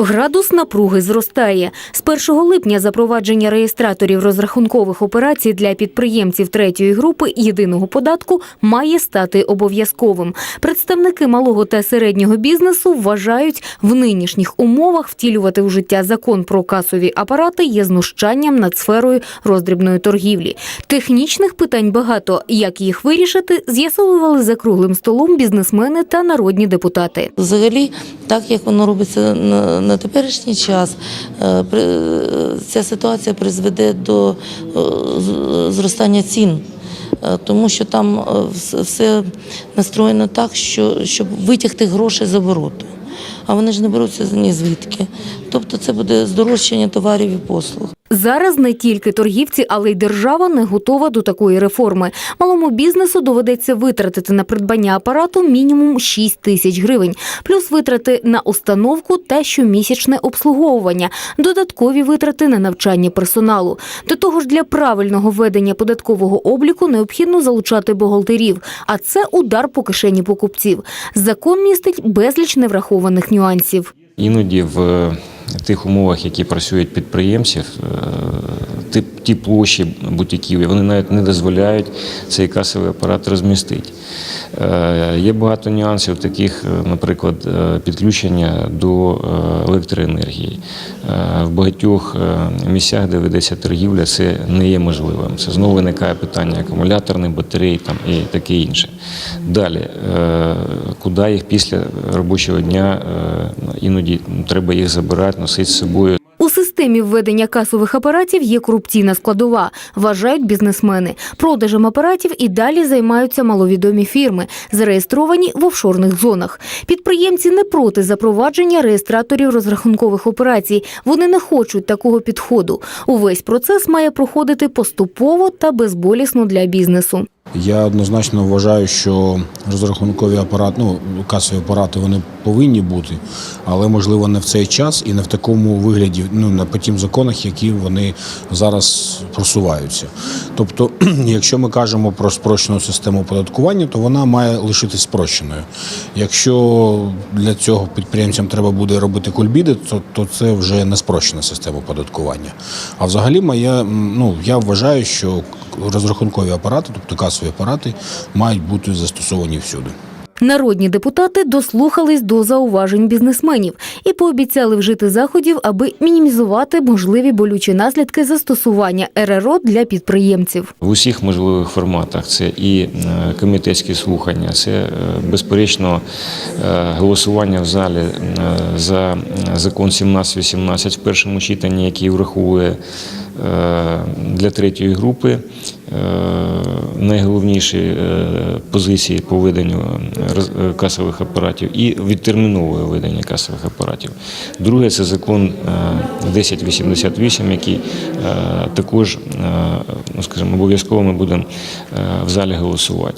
Градус напруги зростає. З 1 липня запровадження реєстраторів розрахункових операцій для підприємців третьої групи єдиного податку має стати обов'язковим. Представники малого та середнього бізнесу вважають, в нинішніх умовах втілювати в життя закон про касові апарати є знущанням над сферою роздрібної торгівлі. Технічних питань багато. Як їх вирішити, з'ясовували за круглим столом бізнесмени та народні депутати. Взагалі, так як воно робиться на, на теперішній час, е, ця ситуація призведе до е, зростання цін. Е, Тому що там е, все настроєно так, що щоб витягти гроші з обороту. А вони ж не беруться ні звідки. Тобто це буде здорожчання товарів і послуг. Зараз не тільки торгівці, але й держава не готова до такої реформи. Малому бізнесу доведеться витратити на придбання апарату мінімум 6 тисяч гривень, плюс витрати на установку та щомісячне обслуговування, додаткові витрати на навчання персоналу. До того ж, для правильного ведення податкового обліку необхідно залучати бухгалтерів, а це удар по кишені покупців. Закон містить безліч неврахованих нюансів. Іноді в тих умовах, які працюють підприємців, е, ті, ті площі бутиків, вони навіть не дозволяють цей касовий апарат розмістити. Е, Є багато нюансів, таких, е, наприклад, е, підключення до е, електроенергії. Е, В багатьох місцях, де ведеться торгівля, це не є можливим. Це знову виникає питання акумуляторних батарей там, і таке інше. Далі, е, куди їх після робочого дня е, іноді треба їх забирати, носити з собою. Системі введення касових апаратів є корупційна складова, вважають бізнесмени. Продажем апаратів і далі займаються маловідомі фірми, зареєстровані в офшорних зонах. Підприємці не проти запровадження реєстраторів розрахункових операцій. Вони не хочуть такого підходу. Увесь процес має проходити поступово та безболісно для бізнесу. Я однозначно вважаю, що розрахункові апарати, ну касові апарати вони повинні бути, але можливо не в цей час і не в такому вигляді, ну не по тим законах, які вони зараз просуваються. Тобто, якщо ми кажемо про спрощену систему оподаткування, то вона має лишитись спрощеною. Якщо для цього підприємцям треба буде робити кульбіди, то, то це вже не спрощена система оподаткування. А взагалі моя, ну я вважаю, що розрахункові апарати, тобто касові апарати, мають бути застосовані всюди. Народні депутати дослухались до зауважень бізнесменів і пообіцяли вжити заходів, аби мінімізувати можливі болючі наслідки застосування РРО для підприємців. В усіх можливих форматах це і е, комітетські слухання, це е, безперечно е, голосування в залі за закон 1718 в першому читанні, який враховує для третьої групи е, найголовніші е, позиції по виданню е, касових апаратів і відтерміновує видання касових апаратів. Друге це закон е, 1088, який також, ну скажімо, обов'язково ми будемо в залі голосувати.